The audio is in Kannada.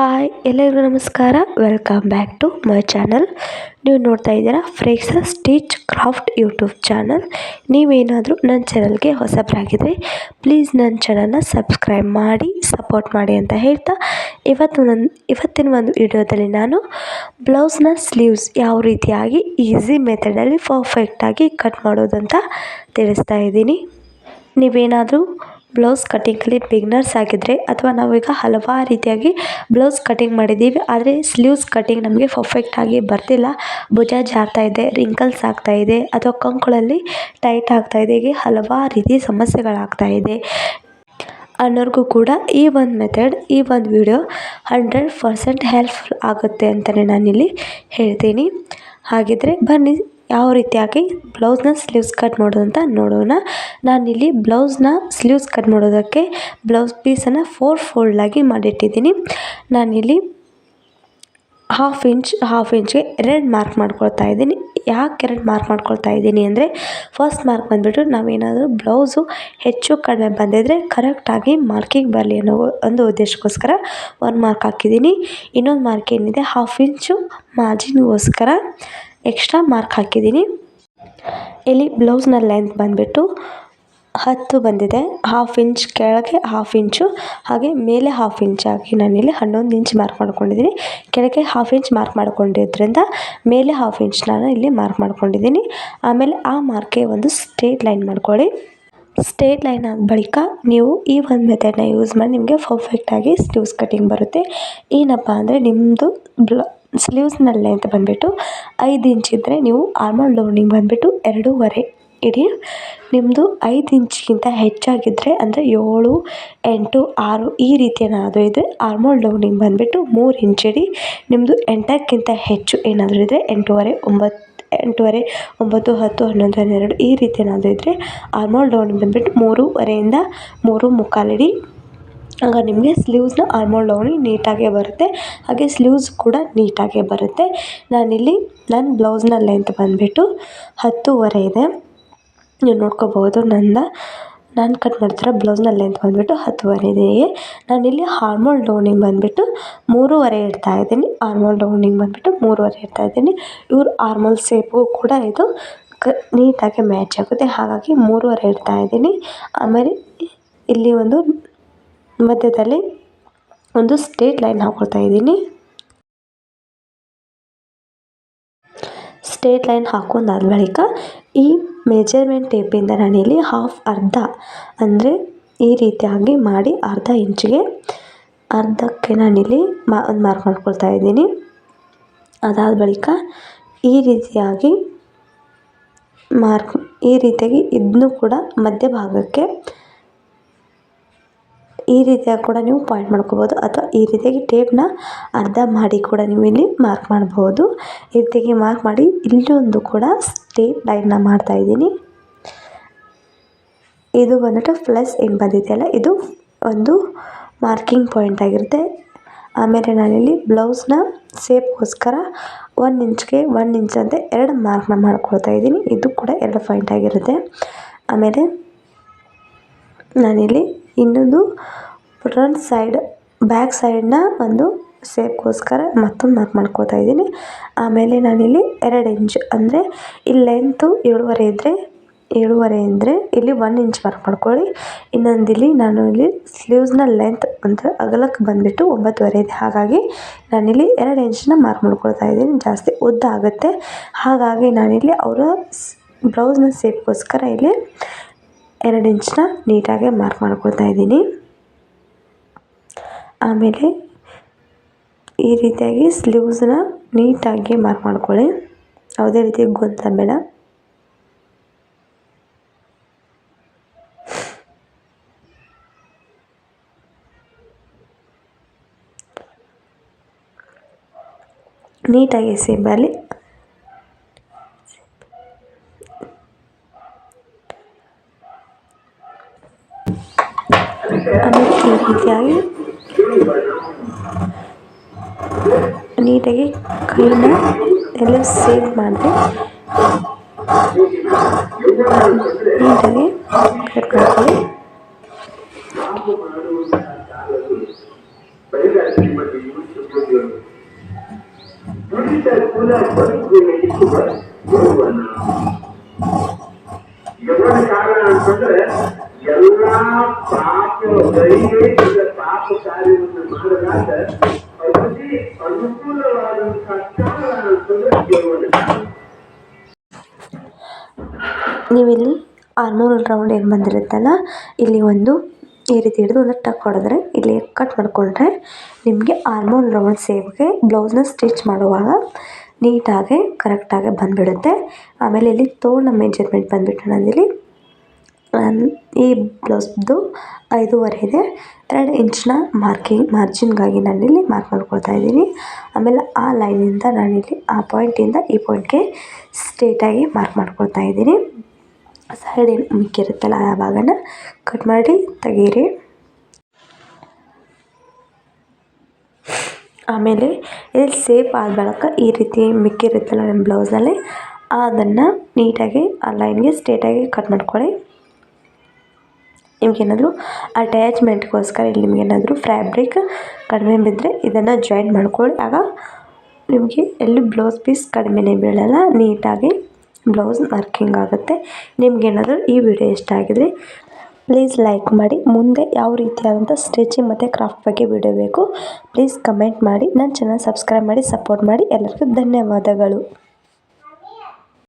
ಹಾಯ್, ಎಲ್ಲರಿಗೂ ನಮಸ್ಕಾರ. Welcome back to my channel ನೀವು ನೋಡ್ತಾ ಇದ್ದೀರಾ freaks stitch craft YouTube channel ನೀವೇನಾದರೂ ನನ್ನ ಚಾನಲ್ಗೆ ಹೊಸಬರಾಗಿದ್ದರೆ ಪ್ಲೀಸ್ ನನ್ನ ಚಾನಲ್ನ ಸಬ್ಸ್ಕ್ರೈಬ್ ಮಾಡಿ ಸಪೋರ್ಟ್ ಮಾಡಿ ಅಂತ ಹೇಳ್ತಾ, ಇವತ್ತು ನನ್ನ ಇವತ್ತಿನ ಒಂದು ವಿಡಿಯೋದಲ್ಲಿ ನಾನು ಬ್ಲೌಸ್ನ ಸ್ಲೀವ್ಸ್ ಯಾವ ರೀತಿಯಾಗಿ ಈಸಿ ಮೆಥಡಲ್ಲಿ ಪರ್ಫೆಕ್ಟಾಗಿ ಕಟ್ ಮಾಡೋದಂತ ತಿಳಿಸ್ತಾ ಇದ್ದೀನಿ. ನೀವೇನಾದರೂ ಬ್ಲೌಸ್ ಕಟ್ಟಿಂಗಲ್ಲಿ ಬಿಗ್ನರ್ಸ್ ಆಗಿದ್ದರೆ ಅಥವಾ ನಾವೀಗ ಹಲವಾರು ರೀತಿಯಾಗಿ ಬ್ಲೌಸ್ ಕಟ್ಟಿಂಗ್ ಮಾಡಿದ್ದೀವಿ, ಆದರೆ ಸ್ಲೀವ್ಸ್ ಕಟ್ಟಿಂಗ್ ನಮಗೆ ಪರ್ಫೆಕ್ಟಾಗಿ ಬರ್ತಿಲ್ಲ. ಭುಜ ಜಾರ್ತಾ ಇದೆ ರಿಂಕಲ್ಸ್ ಆಗ್ತಾ ಇದೆ, ಅಥವಾ ಕಂಕುಳಲ್ಲಿ ಟೈಟ್ ಆಗ್ತಾ ಇದೆ, ಹೀಗೆ ಹಲವಾರು ರೀತಿ ಸಮಸ್ಯೆಗಳಾಗ್ತಾ ಇದೆ. ಅನ್ನೋರ್ಗೂ ಕೂಡ ಈ ಒಂದು ಮೆಥಡ್ ಈ ಒಂದು ವಿಡಿಯೋ ಹಂಡ್ರೆಡ್ ಪರ್ಸೆಂಟ್ ಹೆಲ್ಪ್ಫುಲ್ ಆಗುತ್ತೆ ಅಂತಲೇ ನಾನಿಲ್ಲಿ ಹೇಳ್ತೀನಿ. ಹಾಗಿದ್ರೆ ಬನ್ನಿ ಯಾವ ರೀತಿಯಾಗಿ ಬ್ಲೌಸ್ನ ಸ್ಲೀವ್ಸ್ ಕಟ್ ಮಾಡೋದು ಅಂತ ನೋಡೋಣ. ನಾನಿಲ್ಲಿ ಬ್ಲೌಸ್ನ ಸ್ಲೀವ್ಸ್ ಕಟ್ ಮಾಡೋದಕ್ಕೆ ಬ್ಲೌಸ್ ಪೀಸನ್ನು ಫೋರ್ ಫೋಲ್ಡಾಗಿ ಮಾಡಿಟ್ಟಿದ್ದೀನಿ. ನಾನಿಲ್ಲಿ ಹಾಫ್ ಇಂಚ್ ಹಾಫ್ ಇಂಚ್ಗೆ ಎರಡು ಮಾರ್ಕ್ ಮಾಡ್ಕೊಳ್ತಾ ಇದ್ದೀನಿ. ಯಾಕೆ ಎರಡು ಮಾರ್ಕ್ ಮಾಡ್ಕೊಳ್ತಾ ಇದ್ದೀನಿ ಅಂದರೆ ಫಸ್ಟ್ ಮಾರ್ಕ್ ಬಂದುಬಿಟ್ಟು ನಾವೇನಾದರೂ ಬ್ಲೌಸು ಹೆಚ್ಚು ಕಡಿಮೆ ಬಂದಿದ್ದರೆ ಕರೆಕ್ಟಾಗಿ ಮಾರ್ಕಿಂಗ್ ಬರಲಿ ಅನ್ನೋ ಒಂದು ಉದ್ದೇಶಕ್ಕೋಸ್ಕರ ಒಂದು ಮಾರ್ಕ್ ಹಾಕಿದ್ದೀನಿ. ಇನ್ನೊಂದು ಮಾರ್ಕ್ ಏನಿದೆ? ಹಾಫ್ ಇಂಚು ಮಾರ್ಜಿನ್ಗೋಸ್ಕರ ಎಕ್ಸ್ಟ್ರಾ ಮಾರ್ಕ್ ಹಾಕಿದ್ದೀನಿ. ಇಲ್ಲಿ ಬ್ಲೌಸ್ನ ಲೆಂತ್ ಬಂದುಬಿಟ್ಟು ಹತ್ತು ಬಂದಿದೆ. ಹಾಫ್ ಇಂಚ್ ಕೆಳಗೆ ಹಾಫ್ ಇಂಚು, ಹಾಗೆ ಮೇಲೆ ಹಾಫ್ ಇಂಚ್ ಹಾಕಿ ನಾನಿಲ್ಲಿ ಹನ್ನೊಂದು ಇಂಚ್ ಮಾರ್ಕ್ ಮಾಡ್ಕೊಂಡಿದ್ದೀನಿ. ಕೆಳಗೆ ಹಾಫ್ ಇಂಚ್ ಮಾರ್ಕ್ ಮಾಡ್ಕೊಂಡಿದ್ದರಿಂದ ಮೇಲೆ ಹಾಫ್ ಇಂಚ್ ನಾನು ಇಲ್ಲಿ ಮಾರ್ಕ್ ಮಾಡ್ಕೊಂಡಿದ್ದೀನಿ. ಆಮೇಲೆ ಆ ಮಾರ್ಕೆ ಒಂದು ಸ್ಟ್ರೇಟ್ ಲೈನ್ ಮಾಡ್ಕೊಳ್ಳಿ. ಸ್ಟ್ರೇಟ್ ಲೈನ್ ಆದ ಬಳಿಕ ನೀವು ಈ ಒಂದು ಮೆಥಡ್ನ ಯೂಸ್ ಮಾಡಿ, ನಿಮಗೆ ಪರ್ಫೆಕ್ಟಾಗಿ ಸ್ಲೀವ್ಸ್ ಕಟ್ಟಿಂಗ್ ಬರುತ್ತೆ. ಏನಪ್ಪ ಅಂದರೆ ನಿಮ್ಮದು ಬ್ಲ ಸ್ಲೀವ್ಸ್ನ ಅಂತ ಬಂದುಬಿಟ್ಟು ಐದು ಇಂಚ್ ಇದ್ದರೆ ನೀವು ಆರ್ಮೋಲ್ ಡೌನಿಂಗ್ ಬಂದುಬಿಟ್ಟು ಎರಡೂವರೆ ಇಡಿ. ನಿಮ್ಮದು ಐದು ಇಂಚ್ಗಿಂತ ಹೆಚ್ಚಾಗಿದ್ದರೆ ಅಂದರೆ ಏಳು, ಎಂಟು, ಆರು ಈ ರೀತಿ ಏನಾದರೂ ಇದ್ದರೆ ಆರ್ಮೋಲ್ ಡೌನಿಂಗ್ ಬಂದುಬಿಟ್ಟು ಮೂರು ಇಂಚ್ ಇಡಿ. ನಿಮ್ಮದು ಎಂಟಕ್ಕಿಂತ ಹೆಚ್ಚು ಏನಾದರೂ ಇದ್ದರೆ ಎಂಟೂವರೆ ಒಂಬತ್ತು ಎಂಟೂವರೆ, ಒಂಬತ್ತು, ಹತ್ತು, ಹನ್ನೊಂದು, ಹನ್ನೆರಡು ಈ ರೀತಿ ಏನಾದರೂ ಇದ್ದರೆ ಆರ್ಮೋಲ್ ಡೌನಿಂಗ್ ಬಂದುಬಿಟ್ಟು ಮೂರುವರೆಯಿಂದ ಮೂರು ಮುಕ್ಕಾಲು ಇಡಿ. ಆಗ ನಿಮಗೆ ಸ್ಲೀವ್ಸ್ನ ಆರ್ಮೋಲ್ ಡೌನಿಂಗ್ ನೀಟಾಗೇ ಬರುತ್ತೆ. ಹಾಗೆ ಸ್ಲೀವ್ಸ್ ಕೂಡ ನೀಟಾಗೇ ಬರುತ್ತೆ. ನಾನಿಲ್ಲಿ ನನ್ನ ಬ್ಲೌಸ್ನ ಲೆಂತ್ ಬಂದುಬಿಟ್ಟು ಹತ್ತುವರೆ ಇದೆ. ನೀವು ನೋಡ್ಕೋಬೋದು ನನ್ನ ನಾನು ಕಟ್ ಮಾಡ್ತಿರೋ ಬ್ಲೌಸ್ನ ಲೆಂತ್ ಬಂದುಬಿಟ್ಟು ಹತ್ತುವರೆ ಇದೆ. ನಾನಿಲ್ಲಿ ಹಾರ್ಮೋಲ್ ಡೌನಿಂಗ್ ಬಂದುಬಿಟ್ಟು ಮೂರುವರೆ ಇಡ್ತಾ ಇದ್ದೀನಿ. ಹಾರ್ಮೋಲ್ ಡೌನಿಂಗ್ ಬಂದುಬಿಟ್ಟು ಮೂರುವರೆ ಇಡ್ತಾ ಇದ್ದೀನಿ. ಇವ್ರು ಹಾರ್ಮೋಲ್ ಸೇಪು ಕೂಡ ಇದು ಕ, ನೀಟಾಗಿ ಮ್ಯಾಚ್ ಆಗುತ್ತೆ. ಹಾಗಾಗಿ ಮೂರುವರೆ ಇಡ್ತಾ ಇದ್ದೀನಿ. ಆಮೇಲೆ ಇಲ್ಲಿ ಒಂದು ಮಧ್ಯದಲ್ಲಿ ಒಂದು ಸ್ಟ್ರೇಟ್ ಲೈನ್ ಹಾಕೊಳ್ತಾ ಇದ್ದೀನಿ. ಸ್ಟ್ರೇಟ್ ಲೈನ್ ಹಾಕೊಂಡಾದ ಬಳಿಕ ಈ ಮೆಜರ್ಮೆಂಟ್ ಟೇಪಿಂದ ನಾನಿಲ್ಲಿ ಹಾಫ್ ಅರ್ಧ, ಅಂದರೆ ಈ ರೀತಿಯಾಗಿ ಮಾಡಿ ಅರ್ಧ ಇಂಚಿಗೆ ಅರ್ಧಕ್ಕೆ ನಾನಿಲ್ಲಿ ಮಾ, ಒಂದು ಮಾರ್ಕ್ ಮಾಡ್ಕೊಳ್ತಾ ಇದ್ದೀನಿ. ಅದಾದ ಬಳಿಕ ಈ ರೀತಿಯಾಗಿ ಮಾರ್ಕ್, ಈ ರೀತಿಯಾಗಿ ಇದನ್ನು ಕೂಡ ಮಧ್ಯಭಾಗಕ್ಕೆ ಈ ರೀತಿಯಾಗಿ ಕೂಡ ನೀವು ಪಾಯಿಂಟ್ ಮಾಡ್ಕೋಬೋದು. ಅಥವಾ ಈ ರೀತಿಯಾಗಿ ಟೇಪ್ನ ಅರ್ಧ ಮಾಡಿ ಕೂಡ ನೀವು ಇಲ್ಲಿ ಮಾರ್ಕ್ ಮಾಡ್ಬೋದು. ಈ ರೀತಿಯಾಗಿ ಮಾರ್ಕ್ ಮಾಡಿ ಇಲ್ಲೊಂದು ಕೂಡ ಸ್ಟೇಪ್ ಲೈನ್ನ ಮಾಡ್ತಾಯಿದ್ದೀನಿ ಇದು ಬಂದ್ಬಿಟ್ಟು ಪ್ಲಸ್ ಏನು ಬಂದಿದೆಯಲ್ಲ ಇದು ಒಂದು ಮಾರ್ಕಿಂಗ್ ಪಾಯಿಂಟ್ ಆಗಿರುತ್ತೆ. ಆಮೇಲೆ ನಾನಿಲ್ಲಿ ಬ್ಲೌಸ್ನ ಸೇಪ್ಗೋಸ್ಕರ ಒನ್ ಇಂಚ್ಗೆ ಒನ್ ಇಂಚ್ ಅಂತ ಎರಡು ಮಾರ್ಕ್ನ ಮಾಡ್ಕೊಳ್ತಾ ಇದ್ದೀನಿ. ಇದು ಕೂಡ ಎರಡು ಪಾಯಿಂಟ್ ಆಗಿರುತ್ತೆ. ಆಮೇಲೆ ನಾನಿಲ್ಲಿ ಇನ್ನೊಂದು ಫ್ರಂಟ್ ಸೈಡ್ ಬ್ಯಾಕ್ ಸೈಡ್ನ ಒಂದು ಸೇಫ್ಗೋಸ್ಕರ ಮತ್ತೊಂದು ಮಾರ್ಕ್ ಮಾಡ್ಕೊಳ್ತಾ ಇದ್ದೀನಿ. ಆಮೇಲೆ ನಾನಿಲ್ಲಿ ಎರಡು ಇಂಚ್ ಅಂದರೆ ಇಲ್ಲಿ ಲೆಂತು ಏಳುವರೆ ಇದ್ದರೆ ಏಳುವರೆ ಅಂದರೆ ಇಲ್ಲಿ ಒನ್ ಇಂಚ್ ಮಾರ್ಕ್ ಮಾಡ್ಕೊಳ್ಳಿ. ಇನ್ನೊಂದು ಇಲ್ಲಿ ನಾನು ಇಲ್ಲಿ ಸ್ಲೀವ್ಸ್ನ ಲೆಂತ್ ಅಂದರೆ ಅಗಲಕ್ಕೆ ಬಂದುಬಿಟ್ಟು ಒಂಬತ್ತುವರೆ ಇದೆ. ಹಾಗಾಗಿ ನಾನಿಲ್ಲಿ ಎರಡು ಇಂಚನ್ನ ಮಾರ್ಕ್ ಮಾಡ್ಕೊಳ್ತಾ ಇದ್ದೀನಿ. ಜಾಸ್ತಿ ಉದ್ದ ಆಗುತ್ತೆ. ಹಾಗಾಗಿ ನಾನಿಲ್ಲಿ ಅವರ ಬ್ಲೌಸ್ನ ಸೇಫ್ಗೋಸ್ಕರ ಇಲ್ಲಿ ಎರಡು ಇಂಚನ್ನ ನೀಟಾಗಿ ಮಾರ್ಕ್ ಮಾಡ್ಕೊಳ್ತಾ ಇದ್ದೀನಿ. ಆಮೇಲೆ ಈ ರೀತಿಯಾಗಿ ಸ್ಲೀವ್ಸನ್ನ ನೀಟಾಗಿ ಮಾರ್ಕ್ ಮಾಡ್ಕೊಳ್ಳಿ. ಯಾವುದೇ ರೀತಿ ಗೊಂದಲ ಬೇಡ. ನೀಟಾಗಿ ಸೇಮ್ ಆಮೇಲೆ ಈ ರೀತಿಯಾಗಿ ನೀಟಾಗಿ ಕೈನ ಎಲ್ಲ ಸೇವ್ ಮಾಡಿದೆ. ನೀಟಾಗಿ ಕಟ್ ಮಾಡ್ತೀವಿ ಕಾಲ ಅಂತಂದ್ರೆ ಪಾಪ ದೈಹಿಕ ಪಾಪ ಕಾರ್ಯವನ್ನು ಮಾಡಿದಾಗ ಅತಿ ಅನುಕೂಲವಾದಂತಹ ಕಾಲ ಅಂತಂದ್ರೆ ನೀವಿಲ್ಲಿ ಆರ್ಮೋಲ್ ರೌಂಡ್ ಏನು ಬಂದಿರುತ್ತಲ್ಲ, ಇಲ್ಲಿ ಒಂದು ಈ ರೀತಿ ಹಿಡಿದು ಒಂದು ಟಕ್ ಹೊಡೆದ್ರೆ, ಇಲ್ಲಿ ಕಟ್ ಮಾಡಿಕೊಂಡ್ರೆ ನಿಮಗೆ ಆರ್ಮೋಲ್ ರೌಂಡ್ ಸೇವ್ಗೆ ಬ್ಲೌಸ್ನ ಸ್ಟಿಚ್ ಮಾಡುವಾಗ ನೀಟಾಗಿ ಕರೆಕ್ಟಾಗಿ ಬಂದುಬಿಡುತ್ತೆ. ಆಮೇಲೆ ಇಲ್ಲಿ ತೋಳ್ನ ಮೆಜರ್ಮೆಂಟ್ ಬಂದುಬಿಟ್ಟು ನಾನ್ ಈ ಬ್ಲೌಸ್ದು ಐದೂವರೆ ಇದೆ. ಎರಡು ಇಂಚ್ನ ಮಾರ್ಕಿಂಗ್ ಮಾರ್ಜಿನ್ಗಾಗಿ ನಾನಿಲ್ಲಿ ಮಾರ್ಕ್ ಮಾಡ್ಕೊಳ್ತಾ ಇದ್ದೀನಿ. ಆಮೇಲೆ ಆ ಲೈನಿಂದ ನಾನಿಲ್ಲಿ ಆ ಪಾಯಿಂಟಿಂದ ಈ ಪಾಯಿಂಟ್ಗೆ ಸ್ಟ್ರೇಟಾಗಿ ಮಾರ್ಕ್ ಮಾಡ್ಕೊಳ್ತಾ ಇದ್ದೀನಿ. ಸೈಡ್ ಏನು ಮಿಕ್ಕಿರುತ್ತಲ್ಲ ಆ ಭಾಗನ ಕಟ್ ಮಾಡಿ ತೆಗೀರಿ. ಆಮೇಲೆ ಇದು ಸೇಫ್ ಆದ ಬಳಕ ಈ ರೀತಿ ಮಿಕ್ಕಿರುತ್ತಲ್ಲ ನಿಮ್ಮ ಬ್ಲೌಸಲ್ಲಿ, ಅದನ್ನು ನೀಟಾಗಿ ಆ ಲೈನ್ಗೆ ಸ್ಟ್ರೇಟಾಗಿ ಕಟ್ ಮಾಡ್ಕೊಳ್ಳಿ. ನಿಮ್ಗೇನಾದರೂ ಅಟ್ಯಾಚ್ಮೆಂಟ್ಗೋಸ್ಕರ ಇಲ್ಲಿ ನಿಮಗೇನಾದರೂ ಫ್ಯಾಬ್ರಿಕ್ ಕಡಿಮೆ ಬಿದ್ದರೆ ಇದನ್ನು ಜಾಯಿನ್ ಮಾಡ್ಕೊಳ್ಳಿ. ಆಗ ನಿಮಗೆ ಎಲ್ಲೂ ಬ್ಲೌಸ್ ಪೀಸ್ ಕಡಿಮೆನೇ ಬೀಳಲ್ಲ ನೀಟಾಗಿ ಬ್ಲೌಸ್ ಮಾರ್ಕಿಂಗ್ ಆಗುತ್ತೆ. ನಿಮ್ಗೇನಾದರೂ ಈ ವಿಡಿಯೋ ಇಷ್ಟ ಆಗಿದ್ರೆ ಪ್ಲೀಸ್ ಲೈಕ್ ಮಾಡಿ. ಮುಂದೆ ಯಾವ ರೀತಿಯಾದಂಥ ಸ್ಟಿಚಿಂಗ್ ಮತ್ತು ಕ್ರಾಫ್ಟ್ ಬಗ್ಗೆ ವಿಡಿಯೋ ಬೇಕು ಪ್ಲೀಸ್ ಕಮೆಂಟ್ ಮಾಡಿ. ನನ್ನ ಚಾನಲ್ ಸಬ್ಸ್ಕ್ರೈಬ್ ಮಾಡಿ ಸಪೋರ್ಟ್ ಮಾಡಿ. ಎಲ್ಲರಿಗೂ ಧನ್ಯವಾದಗಳು.